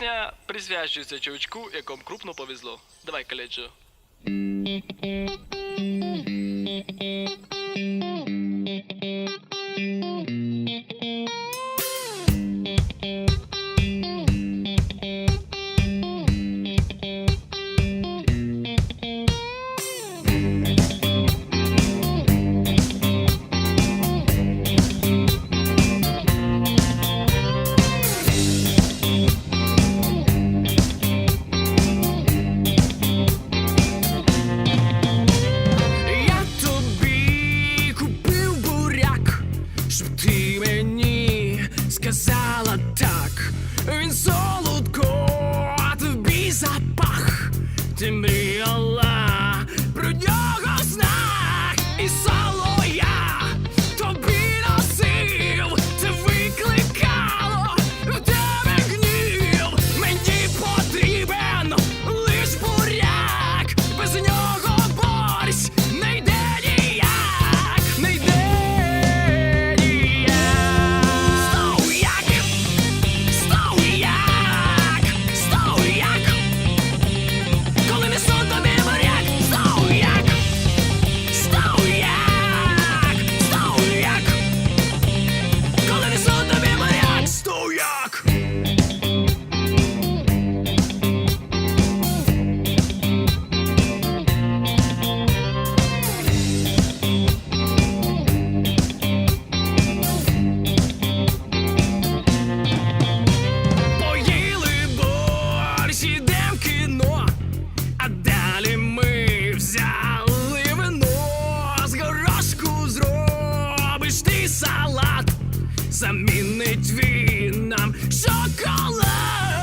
Пісня призвяжується чувачку, якому крупно повезло. Давай каледжо. він солодко, а тобі запах, ти мріяла про нього знак і сон. замінить він нам шоколад.